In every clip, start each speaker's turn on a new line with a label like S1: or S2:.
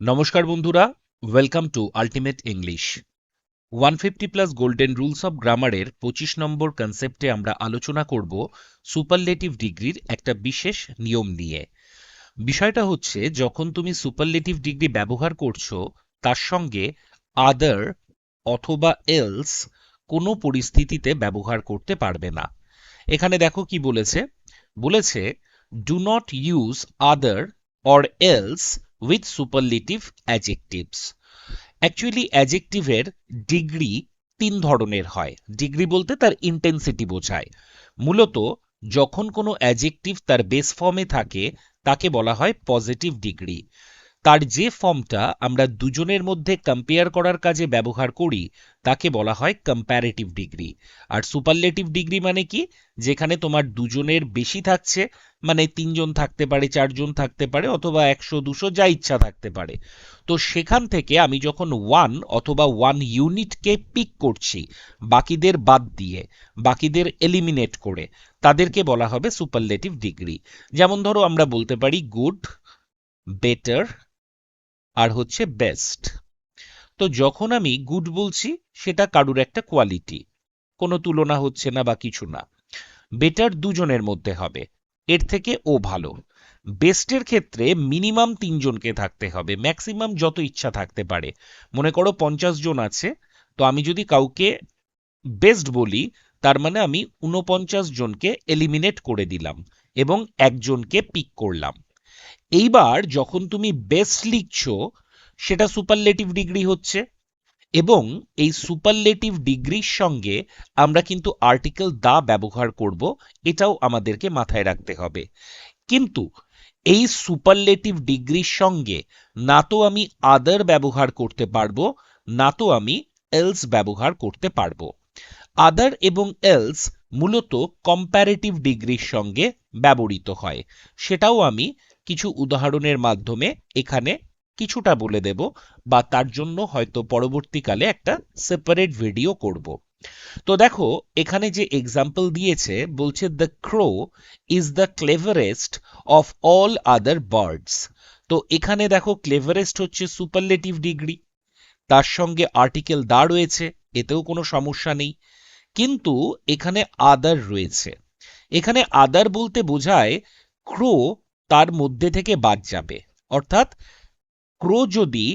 S1: নমস্কার বন্ধুরা welcome to ultimate English one fifty plus golden rules of গ্রামারের পঁচিশ নম্বর কনসেপ্টে আমরা আলোচনা করব সুপারলেটিভ ডিগ্রির একটা বিশেষ নিয়ম নিয়ে। বিষয়টা হচ্ছে, যখন তুমি সুপারলেটিভ ডিগ্রি ব্যবহার করছ, তার সঙ্গে আদার অথবা এলস কোনো পরিস্থিতিতে ব্যবহার করতে পারবে না। এখানে দেখো কি বলেছে। বলেছে do not use other or else with superlative adjectives actually অ্যাজেকটিভের degree তিন ধরনের হয়। ডিগ্রি বলতে তার ইন্টেন্সিটি বোঝায়। মূলত, যখন কোনো অ্যাজেকটিভ তার বেস ফর্মে থাকে, তাকে বলা হয় পজিটিভ ডিগ্রি তার যে ফর্মটা আমরা দুজনের মধ্যে কম্পেয়ার করার কাজে ব্যবহার করি, তাকে বলা হয় কম্প্যারেটিভ ডিগ্রি আর সুপারলেটিভ ডিগ্রি মানে কি? যেখানে তোমার দুজনের বেশি থাকছে মানে তিনজন থাকতে পারে, চারজন থাকতে পারে, অথবা একশো, দুশো, যা ইচ্ছা থাকতে পারে। তো সেখান থেকে আমি যখন ওয়ান অথবা ওয়ান ইউনিটকে পিক করছি, বাকিদের বাদ দিয়ে, বাকিদের এলিমিনেট করে, তাদেরকে বলা হবে সুপারলেটিভ ডিগ্রি যেমন ধরো আমরা বলতে পারি গুড বেটার আর হচ্ছে বেস্ট তো যখন আমি গুড বলছি, সেটা কারুর একটা কোয়ালিটি কোনো তুলনা হচ্ছে না বা কিছু না। বেটার দুজনের মধ্যে হবে। এর থেকে ও ভালো। বেস্টের ক্ষেত্রে মিনিমাম তিনজনকে থাকতে হবে। ম্যাক্সিমাম যত ইচ্ছা থাকতে পারে। মনে করো পঞ্চাশ জন আছে, তো আমি যদি কাউকে বেস্ট বলি, তার মানে আমি উনপঞ্চাশ জনকে এলিমিনেট করে দিলাম এবং একজনকে পিক করলাম। এইবার যখন তুমি বেস্ট লিখছো, সেটা সুপারলেটিভ ডিগ্রি হচ্ছে এবং এই সুপারলেটিভ ডিগ্রির সঙ্গে আমরা কিন্তু আর্টিকেল দা ব্যবহার করব, এটাও আমাদেরকে মাথায় রাখতে হবে। কিন্তু এই সুপারলেটিভ ডিগ্রির সঙ্গে না তো আমি আদার ব্যবহার করতে পারব, না তো আমি এলস ব্যবহার করতে পারব। আদার এবং এলস মূলত কম্প্যারেটিভ ডিগ্রির সঙ্গে ব্যবহৃত হয়। সেটাও আমি কিছু উদাহরণের মাধ্যমে এখানে কিছুটা বলে দেব বা তার জন্য হয়তো পরবর্তীকালে একটা সেপারেট ভিডিও করব। তো দেখো, এখানে যে এক্সাম্পল দিয়েছে, বলছে the crow is the cleverest of all other birds তো এখানে দেখো ক্লেভারেস্ট হচ্ছে সুপারলেটিভ ডিগ্রি তার সঙ্গে আর্টিকেল দা রয়েছে, এতেও কোনো সমস্যা নেই। কিন্তু এখানে আদার রয়েছে। এখানে আদার বলতে বোঝায় ক্রো তার মধ্যে থেকে বাদ যাবে। অর্থাৎ ক্রো যদি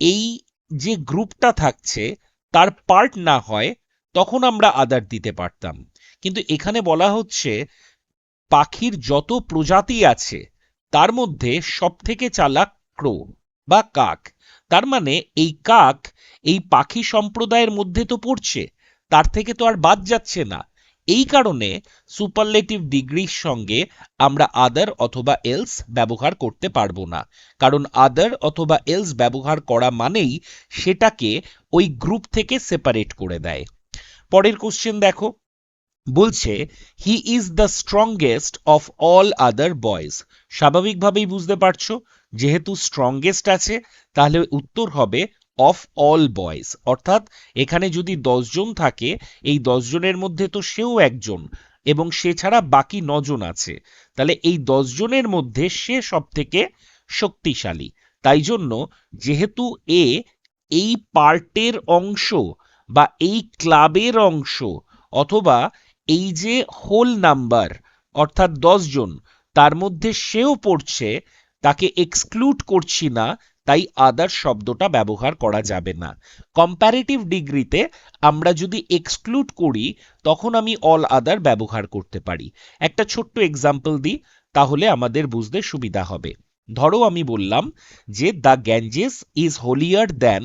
S1: এই যে গ্রুপটা থাকছে, তার পার্ট না হয়, তখন আমরা আদার দিতে পারতাম। কিন্তু এখানে বলা হচ্ছে, পাখির যত প্রজাতি আছে, তার মধ্যে সব থেকে চালাক ক্রো বা কাক। তার মানে এই কাক এই পাখি সম্প্রদায়ের মধ্যে তো পড়ছে, তার থেকে তো আর বাদ যাচ্ছে না। এই কারণে সুপারলেটিভ ডিগ্রির সঙ্গে আমরা আদার অথবা এলস ব্যবহার করতে পারব না। কারণ আদার অথবা এলস ব্যবহার করা মানেই সেটাকে ওই গ্রুপ থেকে সেপারেট করে দেয়। পরের কোশ্চেন দেখো। বলছে he is the strongest of all other boys স্বাভাবিকভাবেই বুঝতে পারছ, যেহেতু স্ট্রংগেস্ট আছে, তাহলে উত্তর হবে অফ অল বয়েজ অর্থাৎ এখানে যদি জন থাকে, এই জনের মধ্যে তো সেও একজন, এবং সে ছাড়া বাকি নজন আছে। তাহলে এই জনের মধ্যে সে সব থেকে শক্তিশালী। তাই জন্য যেহেতু এ এই পার্টের অংশ বা এই ক্লাবের অংশ, অথবা এই যে হোল নাম্বার, অর্থাৎ জন, তার মধ্যে সেও পড়ছে, তাকে এক্সক্লুড করছি না তাই আদার শব্দটা ব্যবহার করা যাবে না। কম্প্যারেটিভ ডিগ্রিতে আমরা যদি এক্সক্লুড করি, তখন আমি অল আদার ব্যবহার করতে পারি। একটা ছোট্ট এক্সাম্পল দিই, তাহলে আমাদের বুঝতে সুবিধা হবে। ধরো আমি বললাম যে the Ganges is holier than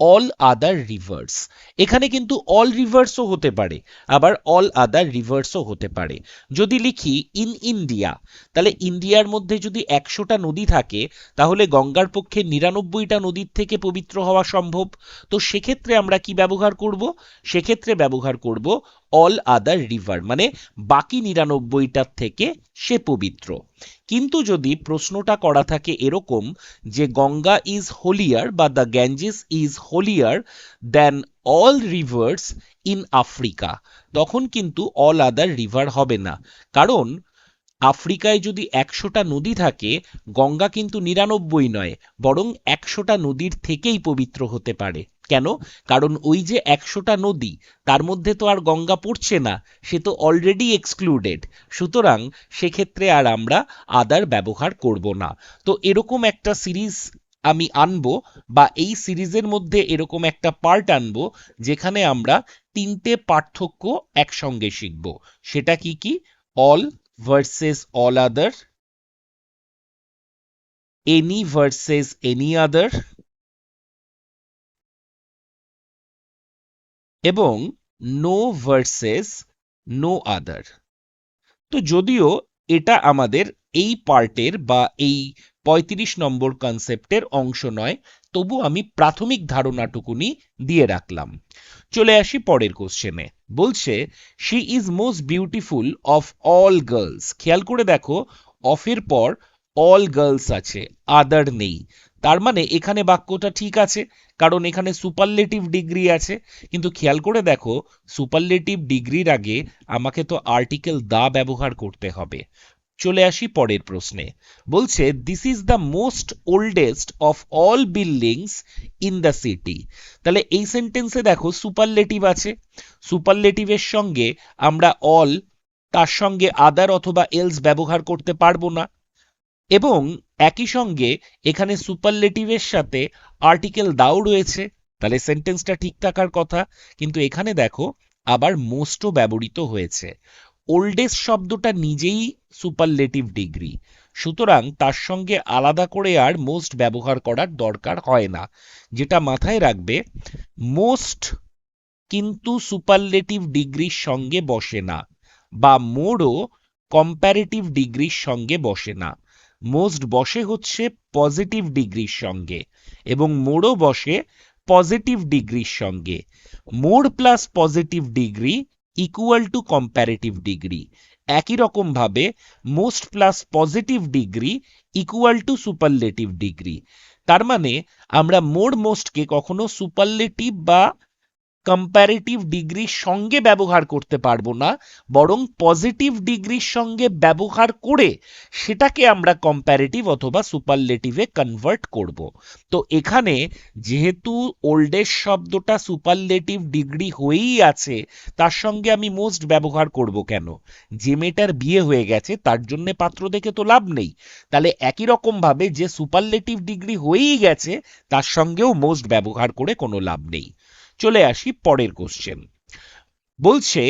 S1: all other rivers এখানে কিন্তু অল রিভার্সও হতে পারে, আবার অল আদার রিভার্সও হতে পারে। যদি লিখি ইন ইন্ডিয়া তাহলে ইন্ডিয়ার মধ্যে যদি একশোটা নদী থাকে, তাহলে গঙ্গার পক্ষে নিরানব্বইটা নদীর থেকে পবিত্র হওয়া সম্ভব। তো সেক্ষেত্রে আমরা কি ব্যবহার করব? সেক্ষেত্রে ব্যবহার করব অল আদার রিভার মানে বাকি নিরানব্বইটার থেকে সে পবিত্র। কিন্তু যদি প্রশ্নটা করা থাকে এরকম যে গঙ্গা ইজ হোলিয়ার বা the Ganges is holier, then all rivers in Africa, তখন কিন্তু অল আদার রিভার হবে না। কারণ আফ্রিকায় যদি একশোটা নদী থাকে, গঙ্গা কিন্তু নিরানব্বই নয়, বরং একশোটা নদীর থেকেই পবিত্র হতে পারে। কেন? কারণ ওই যে একশোটা নদী, তার মধ্যে তো আর গঙ্গা পড়ছে না, সে তো অলরেডি এক্সক্লুডেড সুতরাং সেক্ষেত্রে আর আমরা আদার ব্যবহার করব না। তো এরকম একটা সিরিজ আমি আনব, বা এই সিরিজের মধ্যে এরকম একটা পার্ট আনব, যেখানে আমরা তিনটে পার্থক্য একসঙ্গে শিখব। সেটা কি কি? All versus all other any versus any other এবং নো ভার্সেস নো আদার তো যদিও এটা আমাদের এই পার্টের বা এই পঁয়ত্রিশ নম্বর কনসেপ্টের অংশ নয়, তবু আমি প্রাথমিক ধারণাটুকুনি দিয়ে রাখলাম। চলে আসি পরের কোশ্চেনে বলছে she is most beautiful of all girls খেয়াল করে দেখো, অফের পর অল গার্লস আছে আদার নেই। তার মানে এখানে বাক্যটা ঠিক আছে, কারণ এখানে সুপারলেটিভ ডিগ্রি আছে। কিন্তু খেয়াল করে দেখো সুপারলেটিভ ডিগ্রির আগে আমাকে তো আর্টিকেল দা ব্যবহার করতে হবে। চলে আসি পরের প্রশ্নে। বলছে this is the most oldest of all buildings in the city তাহলে এই সেন্টেন্সে দেখো সুপারলেটিভ আছে। সুপারলেটিভের সঙ্গে আমরা অল তার সঙ্গে আদার অথবা এলস ব্যবহার করতে পারব না। এবং একই সঙ্গে এখানে সুপারলেটিভের সাথে আর্টিকেল দাও রয়েছে। তাহলে সেন্টেন্সটা ঠিক থাকার কথা। কিন্তু এখানে দেখো, আবার মোস্টও ব্যবহৃত হয়েছে। ওল্ডেস্ট শব্দটা নিজেই সুপারলেটিভ ডিগ্রি সুতরাং তার সঙ্গে আলাদা করে আর মোস্ট ব্যবহার করার দরকার হয় না। যেটা মাথায় রাখবে মোস্ট কিন্তু সুপারলেটিভ ডিগ্রির সঙ্গে বসে না, বা মোরও কম্প্যারেটিভ ডিগ্রির সঙ্গে বসে না। মোস্ট বসে হচ্ছে পজিটিভ ডিগ্রির সঙ্গে এবং মোরও বসে পজিটিভ ডিগ্রির সঙ্গে। More plus positive degree equal to comparative degree. একই রকম ভাবে most plus positive degree equal to superlative degree. তার মানে আমরা মোর মোস্টকে কখনো সুপারলেটিভ বা কম্প্যারেটিভ ডিগ্রির সঙ্গে ব্যবহার করতে পারব না, বরং পজিটিভ ডিগ্রির সঙ্গে ব্যবহার করে সেটাকে আমরা কম্প্যারেটিভ অথবা সুপারলেটিভে কনভার্ট করব। তো এখানে যেহেতু ওল্ডেস্ট শব্দটা সুপারলেটিভ ডিগ্রি হয়েই আছে, তার সঙ্গে আমি মোস্ট ব্যবহার করব কেন? যে মেয়েটার বিয়ে হয়ে গেছে, তার জন্য পাত্র দেখে তো লাভ নেই। তাহলে একই রকম ভাবে যে সুপারলেটিভ ডিগ্রি হয়েই গেছে, তার সঙ্গেও মোস্ট ব্যবহার করে কোনো লাভ নেই। চলে আসি পরের কোশ্চেন বলছে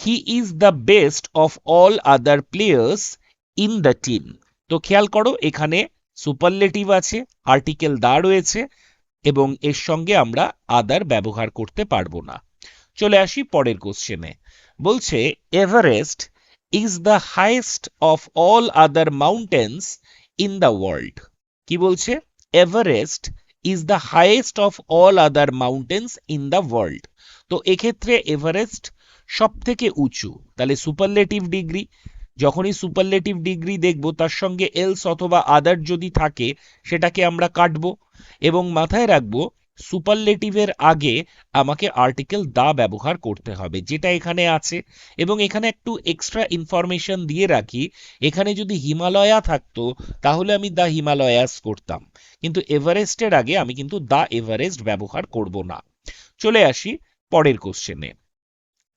S1: he is the best of all other players in the team তো খেয়াল করো, এখানে সুপারলেটিভ আছে আর্টিকেল দা রয়েছে, এবং এর সঙ্গে আমরা আদার ব্যবহার করতে পারব না। চলে আসি পরের কোশ্চেনে বলছে Everest is the highest of all other mountains in the world কি বলছে? Everest is the highest of all other mountains in the world তো এক্ষেত্রে এভারেস্ট সব থেকে উঁচু। তাহলে সুপারলেটিভ ডিগ্রি যখনই সুপারলেটিভ ডিগ্রি দেখব, তার সঙ্গে এলস অথবা আদার যদি থাকে, সেটাকে আমরা কাটবো এবং মাথায় রাখব সুপারলেটিভের আগে আমাকে আর্টিকেল দা ব্যবহার করতে হবে, যেটা এখানে আছে। এবং এখানে একটু এক্সট্রা ইনফরমেশন দিয়ে রাখি, এখানে যদি হিমালয়া থাকতো, তাহলে আমি দ্য হিমালয়াস করতাম। কিন্তু এভারেস্টের আগে আমি কিন্তু দ্য এভারেস্ট ব্যবহার করব না। চলে আসি পরের কোশ্চেনে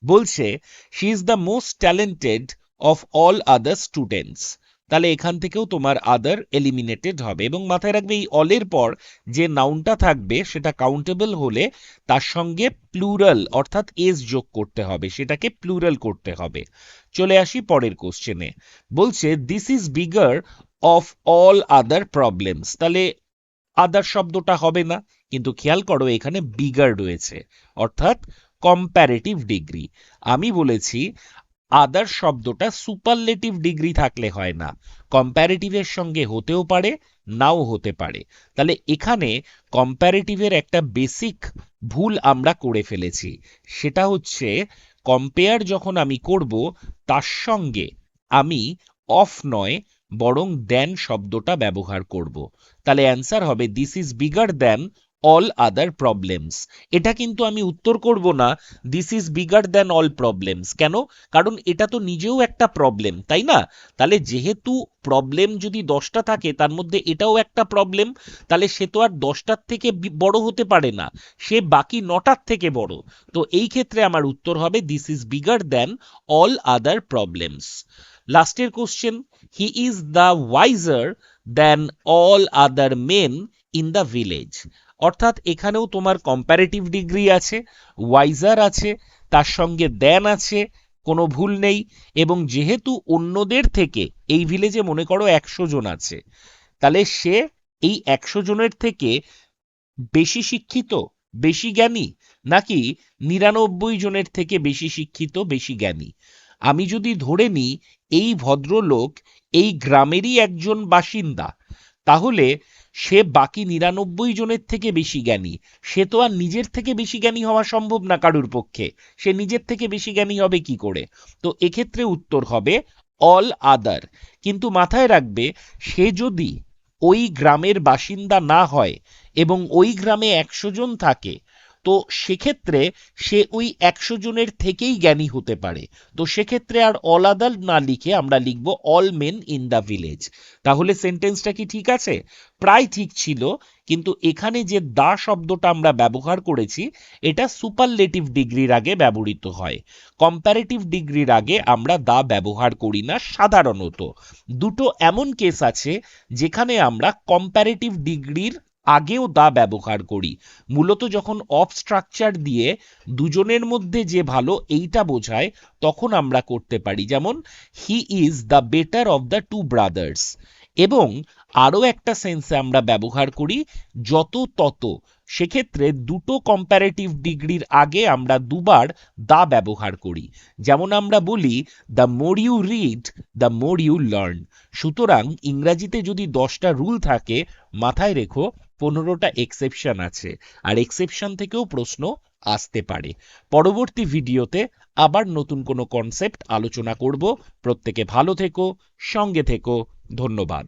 S1: বলছে she is the most talented of all other students তাহলে এখান থেকেও তোমার আদার এলিমিনেটেড হবে এবং মাথায় রাখবে এই অলের পর যে নাউনটা থাকবে সেটা কাউন্টেবল হলে তার সঙ্গে প্লুরাল অর্থাৎ এস যোগ করতে হবে, সেটাকে প্লুরাল করতে হবে। চলে আসি পরের কোশ্চেনে বলছে this is bigger of all other problems তাহলে আদার শব্দটা হবে না, কিন্তু খেয়াল করো এখানে বিগার রয়েছে, অর্থাৎ কম্প্যারেটিভ ডিগ্রি আমি বলেছি আদার শব্দটা সুপারলেটিভ ডিগ্রি থাকলে হয় না। কম্প্যারেটিভের সঙ্গে হতেও পারে, নাও হতে পারে। তাহলে এখানে কম্প্যারেটিভের একটা বেসিক ভুল আমরা করে ফেলেছি। সেটা হচ্ছে কম্পেয়ার যখন আমি করব, তার সঙ্গে আমি অফ নয়, বরং দেন শব্দটা ব্যবহার করব। তাহলে অ্যান্সার হবে this is bigger then all other problems এটা কিন্তু আমি উত্তর করব না। This is bigger than all problems কেন? কারণ এটা তো নিজেও একটা প্রবলেম তাই না? তাহলে যেহেতু প্রবলেম যদি দশটা থাকে, তার মধ্যে এটাও একটা প্রবলেম তাহলে সে তো আর দশটার থেকে বড় হতে পারে না। সে বাকি নটার থেকে বড়। তো এই ক্ষেত্রে আমার উত্তর হবে this is bigger than all other problems লাস্টের question he is the wiser than all other men in the village অর্থাৎ এখানেও তোমার কম্প্যারেটিভ ডিগ্রি আছে ওয়াইজার আছে, তার সঙ্গে দেন আছে, কোনো ভুল নেই, এবং যেহেতু অন্যদের থেকে এই ভিলেজে মনে করো একশো জন আছে, তাহলে সে এই একশো জনের থেকে বেশি শিক্ষিত, বেশি জ্ঞানী, নাকি নিরানব্বই জনের থেকে বেশি শিক্ষিত, বেশি জ্ঞানী? আমি যদি ধরে নিই, এই ভদ্রলোক এই গ্রামেরই একজন বাসিন্দা, তাহলে সে বাকি নিরানব্বই জনের থেকে বেশি জ্ঞানী। সে তো আর নিজের থেকে বেশি জ্ঞানী হওয়া সম্ভব না কারুর পক্ষে। সে নিজের থেকে বেশি জ্ঞানী হবে কি করে? তো এক্ষেত্রে উত্তর হবে অল আদার। কিন্তু মাথায় রাখবে, সে যদি ওই গ্রামের বাসিন্দা না হয় এবং ওই গ্রামে একশো জন থাকে তো সেক্ষেত্রে সে ওই একশো জনের থেকেই জ্ঞানী হতে পারে। তো সেক্ষেত্রে আর অল আদার না লিখে আমরা লিখব all men in the village. তাহলে সেন্টেন্সটা কি ঠিক আছে? প্রায় ঠিক ছিল, কিন্তু এখানে যে দা শব্দটা আমরা ব্যবহার করেছি, এটা সুপারলেটিভ ডিগ্রির আগে ব্যবহৃত হয়। কম্প্যারেটিভ ডিগ্রির আগে আমরা দা ব্যবহার করি না সাধারণত। দুটো এমন কেস আছে, যেখানে আমরা কম্প্যারেটিভ ডিগ্রির আগেও দা ব্যবহার করি। মূলত যখন অফ স্ট্রাকচার দিয়ে দুজনের মধ্যে যে ভালো এইটা বোঝায়, তখন আমরা করতে পারি। যেমন he is the better of the two brothers এবং আরও একটা সেন্সে আমরা ব্যবহার করি, যত তত। সেক্ষেত্রে দুটো কম্প্যারেটিভ ডিগ্রির আগে আমরা দুবার দা ব্যবহার করি। যেমন আমরা বলি the more you read the more you learn সুতরাং ইংরাজিতে যদি দশটা রুল থাকে, মাথায় রেখো পনেরোটা এক্সেপশন আছে। আর এক্সেপশন থেকেও প্রশ্ন আসতে পারে। পরবর্তী ভিডিওতে আবার নতুন কোনো কনসেপ্ট আলোচনা করব। প্রত্যেকে ভালো থেকো, সঙ্গে থেকো। ধন্যবাদ।